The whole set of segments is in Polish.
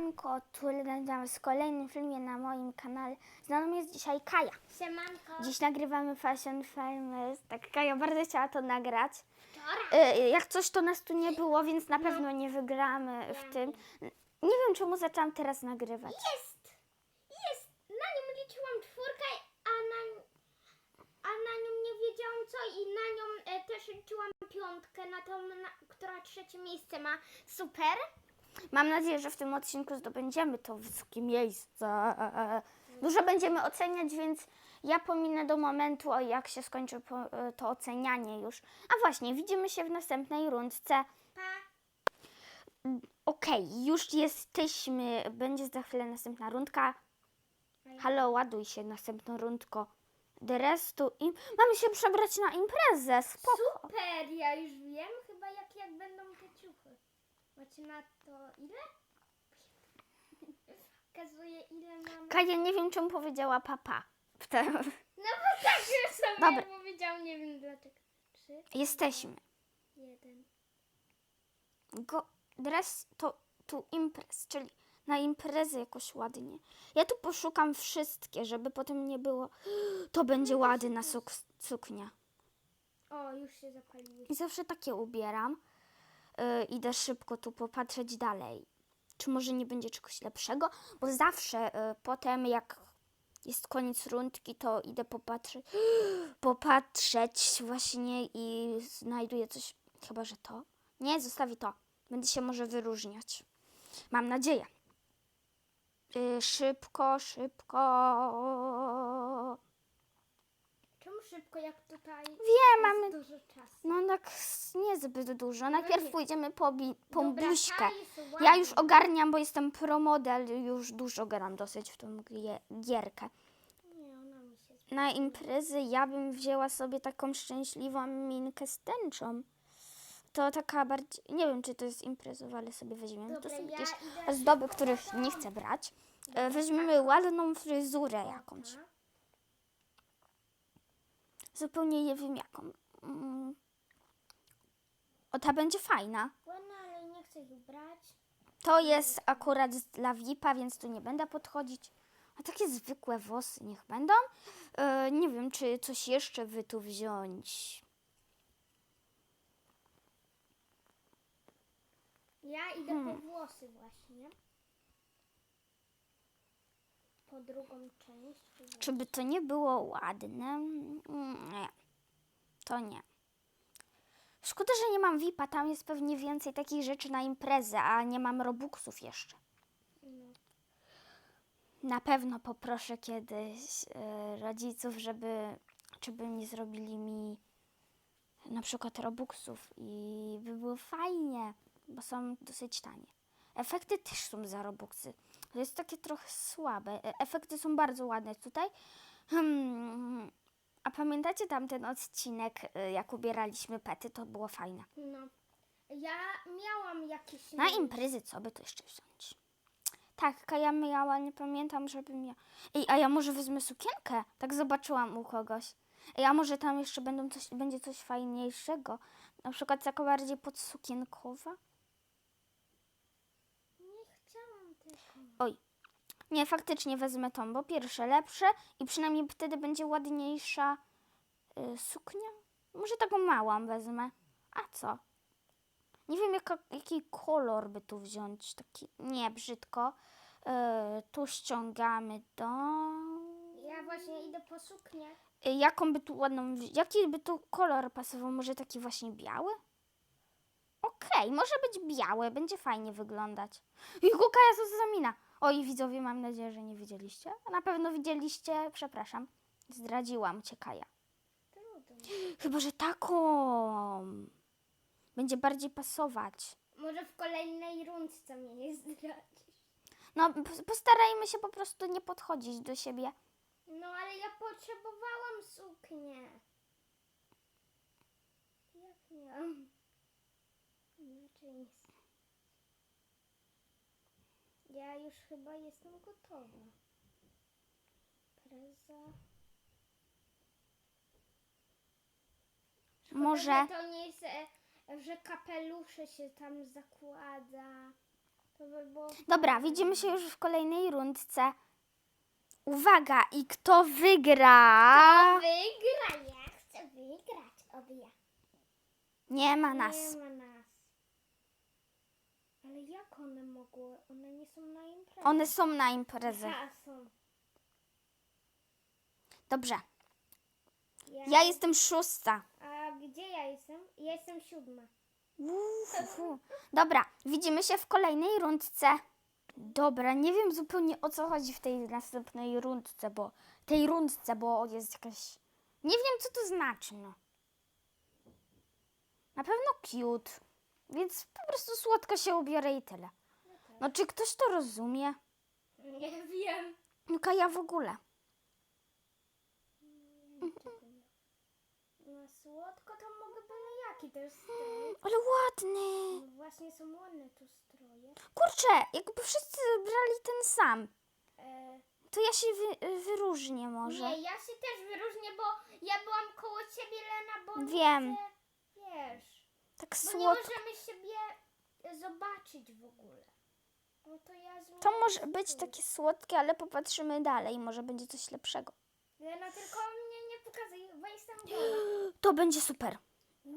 Siemanko, tu nagrywam z kolejnym filmie na moim kanale. Z nami jest dzisiaj Kaja. Siemanko. Dziś nagrywamy Fashion Famous. Tak, Kaja bardzo chciała to nagrać. Y, Jak coś, to nas tu nie było, więc na pewno nie wygramy w tym. Nie wiem, czemu zaczęłam teraz nagrywać. Jest. Jest. Na nią liczyłam czwórkę, a na, a na nią nie wiedziałam co i na nią e, też liczyłam piątkę, na tą, na, która trzecie miejsce ma. Super. Mam nadzieję, że w tym odcinku zdobędziemy to wysokie miejsce. Dużo będziemy oceniać, więc ja pominę do momentu, jak się skończy po- to ocenianie już. A właśnie, widzimy się w następnej rundce. Pa. Okej, już jesteśmy. Będzie za chwilę następna rundka. Halo, ładuj się, następną rundko. The rest to im... Mamy się przebrać na imprezę, spoko. Super, ja już wiem chyba jak, jak będą te ciuchy. Macie na to ile? Pokazuje ile mam. Kaja, nie wiem, czemu powiedziała papa. W te- No bo tak już sobie Dobra. powiedziałam, nie wiem dlaczego. Trzy, Jesteśmy. jeden. Go, to tu imprez, czyli na imprezę jakoś ładnie. Ja tu poszukam wszystkie, żeby potem nie było. To będzie ładna suk suknia. O, już się zapaliły. I zawsze takie ubieram. Yy, idę szybko tu popatrzeć dalej. Czy może nie będzie czegoś lepszego? Bo zawsze yy, potem, jak jest koniec rundki, to idę popatrzeć, popatrzeć właśnie i znajduję coś. Chyba, że to. Nie, zostawię to. Będę się może wyróżniać. Mam nadzieję. Yy, szybko, szybko. Czemu szybko, jak tutaj Wiem, mamy dużo czasu? No tak niezbyt dużo. Najpierw pójdziemy po, bi- po Dobra, buźkę. ta jest Ja już ogarniam, bo jestem promodel, już dużo gram dosyć w tą gie- gierkę. Nie, ona mi się Na imprezy ja bym wzięła sobie taką szczęśliwą minkę z tęczą. To taka bardziej, nie wiem czy to jest imprezowa, ale sobie weźmiemy. To Dobra, są ja jakieś idę ozdoby, których nie chcę brać. E, Weźmiemy ładną fryzurę jakąś. Zupełnie nie wiem jaką. Mm. O, ta będzie fajna. Ładna, ale nie chcę ich brać. To jest akurat dla VIP-a, więc tu nie będę podchodzić. A takie zwykłe włosy niech będą. E, nie wiem, czy coś jeszcze wy tu wziąć. Ja idę Hmm. po włosy właśnie. Po drugą część. Czy by to nie było ładne? Mm, Nie. To nie. Szkoda, że nie mam VIP-a. Tam jest pewnie więcej takich rzeczy na imprezę, a nie mam Robuxów jeszcze. Na pewno poproszę kiedyś e, rodziców, żeby, żeby nie zrobili mi na przykład Robuxów i by było fajnie, bo są dosyć tanie. Efekty też są za Robuxy. To jest takie trochę słabe. E, Efekty są bardzo ładne tutaj. Hmm. A pamiętacie tamten odcinek, e, jak ubieraliśmy pety? To było fajne. no. Ja miałam jakieś... Na imprezy co by to jeszcze wziąć? Tak, Kaja miała, nie pamiętam, żeby miała. Ej, a ja może wezmę sukienkę? Tak zobaczyłam u kogoś. Ej, a może tam jeszcze będą coś, będzie coś fajniejszego? Na przykład taka bardziej podsukienkowa? Nie chciałam tego. Oj, nie, faktycznie wezmę tą, bo pierwsze lepsze i przynajmniej wtedy będzie ładniejsza y, suknia. Może taką małą wezmę. A co? Nie wiem, jaka, jaki kolor by tu wziąć. Taki, nie, brzydko. Y, tu ściągamy do... Ja właśnie idę po suknię. Y, jaką by tu ładną... Jaki by tu kolor pasował? Może taki właśnie biały? Okej, może być białe, będzie fajnie wyglądać. I Kaja co za mina. Oj, widzowie, mam nadzieję, że nie widzieliście. Na pewno widzieliście, przepraszam. Zdradziłam cię, Kaja. Chyba, że taką. Będzie bardziej pasować. Może w kolejnej rundce mnie nie zdradzisz. No, p- postarajmy się po prostu nie podchodzić do siebie. No ale ja potrzebowałam suknię. Jak miałam? Inaczej nie. Ja już chyba jestem gotowa. Preza. Szkoda, Może- że To nie jest, e, że kapelusze się tam zakłada. To by było... Dobra, widzimy się już w kolejnej rundce. Uwaga, i kto wygra? Wygra, ja chcę wygrać. Oby ja. Nie ma nas. Nie ma nas. Jak one mogły? One nie są na imprezie. One są na imprezę. A, są. Dobrze. Ja, Ja jestem szósta. A gdzie ja jestem? Ja jestem siódma. Uhuhu. Dobra, widzimy się w kolejnej rundce. Dobra, nie wiem zupełnie o co chodzi w tej następnej rundce, bo tej rundce, bo jest jakaś. Nie wiem co to znaczy, no. Na pewno cute. Więc po prostu słodko się ubiorę i tyle. No czy ktoś to rozumie? Nie wiem. Tylko ja w ogóle. No słodko to mogę byle jaki jest strój. Ale ładny. No właśnie są ładne tu stroje. Kurczę, jakby wszyscy brali ten sam. E, To ja się wy, wyróżnię może. nie, ja się też wyróżnię, bo ja byłam koło ciebie, Lena, bo Wiem. wiesz, Tak bo nie słodko. możemy siebie e, zobaczyć w ogóle. No to ja zmienię To może być takie słodkie, ale popatrzymy dalej. Może będzie coś lepszego. Lena, tylko mnie nie pokazuj, bo jestem goła. To będzie super.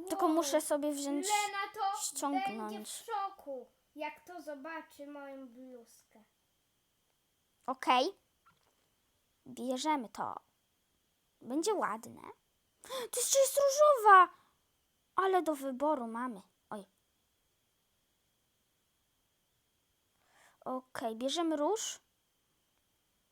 Tylko Wow. muszę sobie wziąć. Lena to ściągnąć. będzie w szoku, jak to zobaczy moją bluzkę. Okej. Bierzemy to. Będzie ładne. To jeszcze jest różowa. Ale do wyboru mamy. Oj. Okej, bierzemy róż.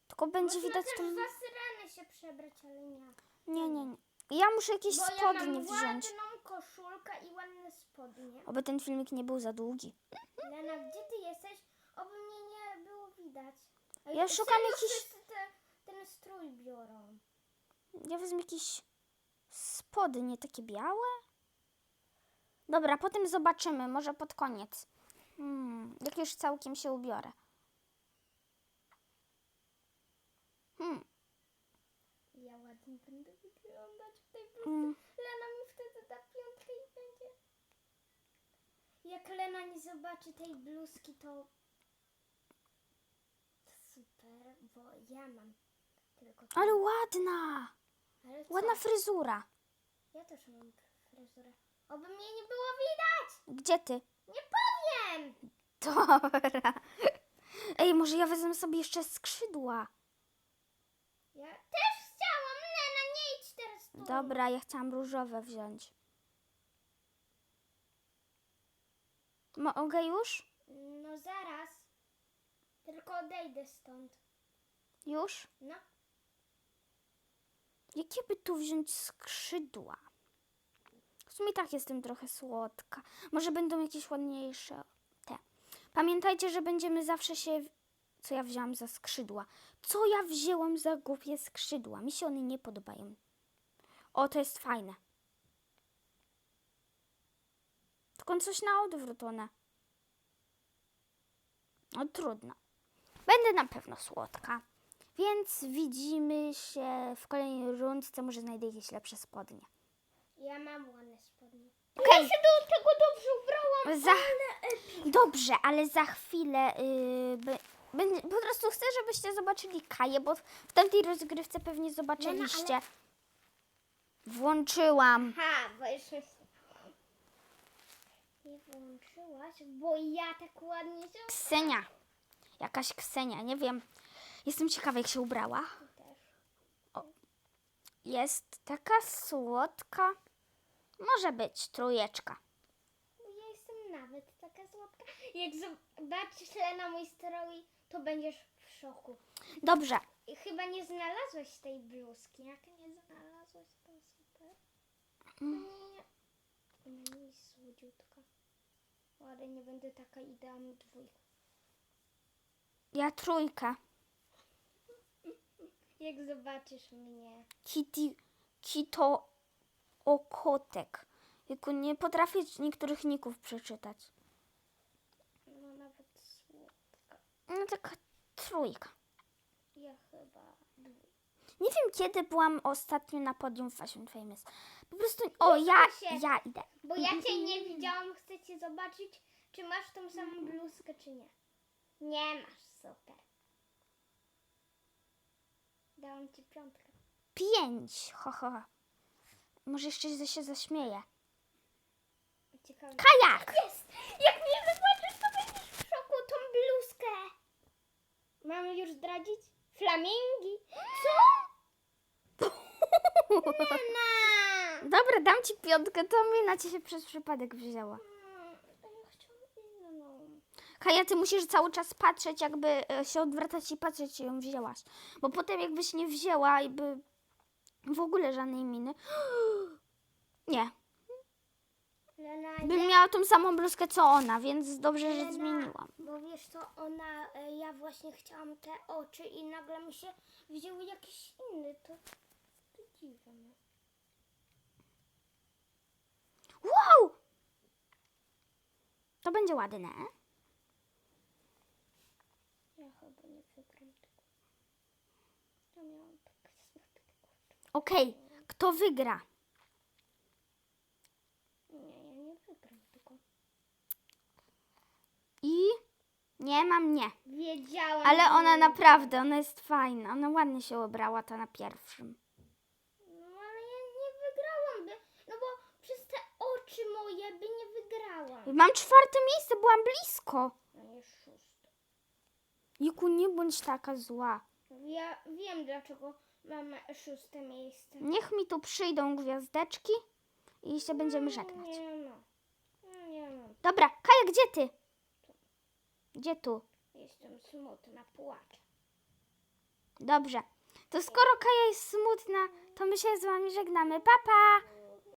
Tylko będzie Można widać też tą... za syrenę się przebrać, ale nie. Nie, nie, nie. Ja muszę jakieś Bo ja spodnie mam wziąć. ładną koszulkę i ładne spodnie. Oby ten filmik nie był za długi. Lena, gdzie ty jesteś? Oby mnie nie było widać. A Ja szukam wszyscy Te, ten strój biorą. Ja wezmę jakieś spodnie takie białe. Dobra, potem zobaczymy, może pod koniec. Hmm, jak już całkiem się ubiorę. Hmm, Ja ładnie będę wyglądać w tej bluzce. mm, Lena mi wtedy da piątkę i będzie. Jak Lena nie zobaczy tej bluzki, to super, bo ja mam tylko tą. ale ładna! Ale? Ładna fryzura. Ja też mam fryzurę. Oby mnie nie było widać! Gdzie ty? Nie powiem! Dobra. Ej, może ja wezmę sobie jeszcze skrzydła. Ja też chciałam, Lena, nie idź teraz tu. Dobra, ja chciałam różowe wziąć. Mogę już? No zaraz. Tylko odejdę stąd. Już? No. Jakie by tu wziąć skrzydła? W sumie tak jestem trochę słodka. Może będą jakieś ładniejsze te. Pamiętajcie, że będziemy zawsze się... Co ja wzięłam za skrzydła? Co ja wzięłam za głupie skrzydła? Mi się one nie podobają. O, to jest fajne. Tylko coś na odwrót one. No trudno. Będę na pewno słodka. Więc widzimy się w kolejnej rundce. Może znajdę jakieś lepsze spodnie. Ja mam ładne spodnie. Ja się do tego dobrze ubrałam. Za... Dobrze, ale za chwilę yy, by... będzie- po prostu chcę, żebyście zobaczyli Kaję, bo w tamtej rozgrywce pewnie zobaczyliście. ale- Włączyłam. Ha, bo jeszcze nie włączyłaś, bo ja tak ładnie się Ksenia. Jakaś Ksenia, nie wiem. Jestem ciekawa, jak się ubrała. też. Jest taka słodka. Może być trójeczka. Ja jestem nawet taka słodka. Jak zobaczysz na mój strój, to będziesz w szoku. Dobrze, I chyba nie znalazłeś tej bluzki. Jak nie znalazłeś, to super. No nie. Jest słodziutka. Ale nie będę taka idealna dwójka. ja trójkę. Jak zobaczysz mnie. Kitty, Kito Okotek. Tylko nie potrafię niektórych ników przeczytać. No nawet słodka. No taka trójka. Ja chyba. Nie wiem, kiedy byłam ostatnio na podium Fashion Famous. Po prostu, o, ja, się. ja idę. Bo ja cię nie widziałam, chcę cię zobaczyć, czy masz tą samą bluzkę, czy nie. Nie masz, super. Dałam ci piątkę. Pięć. Ho, ho. Może jeszcze się zaśmieję. Ciekawe. Kajak! Jest! Jak mnie zobaczysz, to będziesz w szoku tą bluzkę. Mamy już zdradzić? Flamingi. Co? Mama! Dobra, dam ci piątkę, to mi na ciebie przez przypadek wzięła. Mm, inną. Kaja, ty musisz cały czas patrzeć, jakby e, się odwracać i patrzeć, czy ją wzięłaś. Bo potem jakbyś nie wzięła i by w ogóle żadnej miny. Nie, bym miała tą samą bluzkę co ona, więc dobrze, że zmieniłam. Bo wiesz co, ona, e, ja właśnie chciałam te oczy i nagle mi się wzięły jakiś inny, to, to dziwne. Wow! To będzie ładne. Ja chyba nie wygram tego. Ja miałam tak słodkie oczy. Okej, kto wygra? Nie, ja nie wygram tego. I nie mam nie. Wiedziałam. Ale że ona nie naprawdę, ona jest fajna. Ona ładnie się ubrała, ta na pierwszym. No ale ja nie wygrałam, by, no bo przez te oczy moje by nie wygrałam. Mam czwarte miejsce, byłam blisko. No jest szóste. Jiku, nie bądź taka zła. Ja wiem dlaczego mam szóste miejsce. Niech mi tu przyjdą gwiazdeczki i się będziemy żegnać. Nie no. Nie no. Dobra, Kaja, gdzie ty? Gdzie tu? Jestem smutna, płaczę. Dobrze. To skoro Kaja jest smutna, to my się z wami żegnamy. Pa, pa!